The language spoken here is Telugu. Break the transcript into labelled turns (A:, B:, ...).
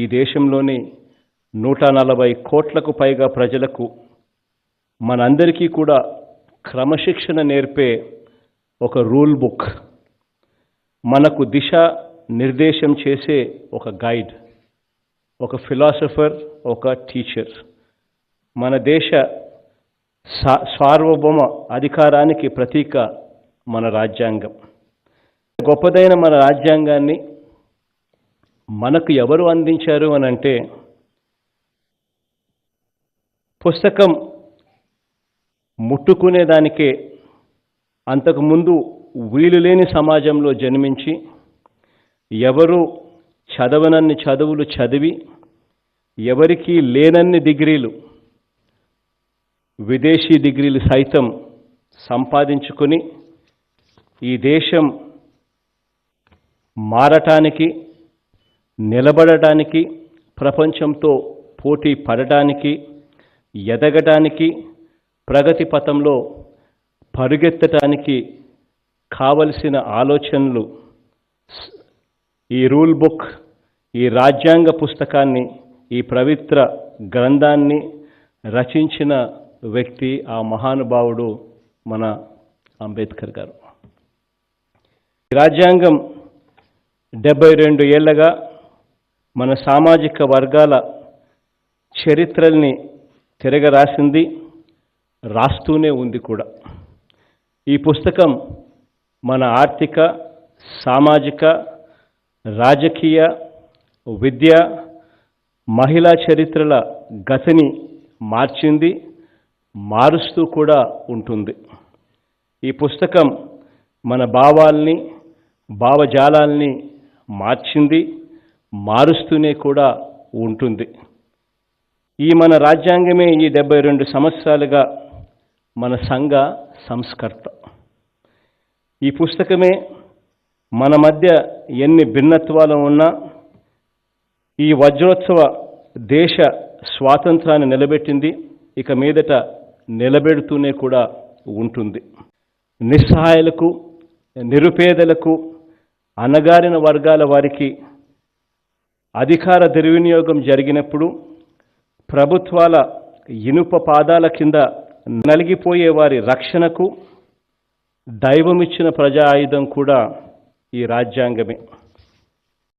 A: ఈ దేశంలోని నూట నలభై కోట్లకు పైగా ప్రజలకు మనందరికీ కూడా క్రమశిక్షణ నేర్పే ఒక రూల్ బుక్. మనకు దిశ నిర్దేశం చేసే ఒక గైడ్ ఒక ఫిలాసఫర్ ఒక టీచర్. మన దేశ సార్వభౌమ అధికారానికి ప్రతీక మన రాజ్యాంగం. గొప్పదైన మన రాజ్యాంగాన్ని మనకు ఎవరు అందించారు అని అంటే పుస్తకం ముట్టుకునేదానికే అంతకుముందు వీలు లేని సమాజంలో జన్మించి ఎవరు చదవనన్ని చదువులు చదివి ఎవరికీ లేనన్ని డిగ్రీలు విదేశీ డిగ్రీలు సైతం సంపాదించుకొని ఈ దేశం మారటానికి నిలబడటానికి ప్రపంచంతో పోటీ పడటానికి ఎదగటానికి ప్రగతి పథంలో పరుగెత్తటానికి కావలసిన ఆలోచనలు ఈ రూల్ బుక్ ఈ రాజ్యాంగ పుస్తకాన్ని ఈ పవిత్ర గ్రంథాన్ని రచించిన వ్యక్తి ఆ మహానుభావుడు మన అంబేద్కర్ గారు. రాజ్యాంగం డెబ్బై రెండు ఏళ్ళగా మన సామాజిక వర్గాల చరిత్రల్ని తిరగరాసింది రాస్తూనే ఉంది కూడా. ఈ పుస్తకం మన ఆర్థిక సామాజిక రాజకీయ విద్య మహిళా చరిత్రల గతిని మార్చింది మారుస్తూ కూడా ఉంటుంది. ఈ పుస్తకం మన భావాల్ని భావజాలాల్ని మార్చింది. మారుస్తూనే కూడా ఉంటుంది. ఈ మన రాజ్యాంగమే ఈ డెబ్బై రెండు సంవత్సరాలుగా మన సంఘ సంస్కర్త. ఈ పుస్తకమే మన మధ్య ఎన్ని భిన్నత్వాలు ఉన్నా ఈ వజ్రోత్సవ దేశ స్వాతంత్రాన్ని నిలబెట్టింది. ఇక మీదట నిలబెడుతూనే కూడా ఉంటుంది. నిస్సహాయులకు నిరుపేదలకు అణగారిన వర్గాల వారికి అధికార దుర్వినియోగం జరిగినప్పుడు ప్రభుత్వాల ఇనుప పాదాల కింద నలిగిపోయే వారి రక్షణకు దైవమిచ్చిన ప్రజా ఆయుధం కూడా ఈ రాజ్యాంగమే.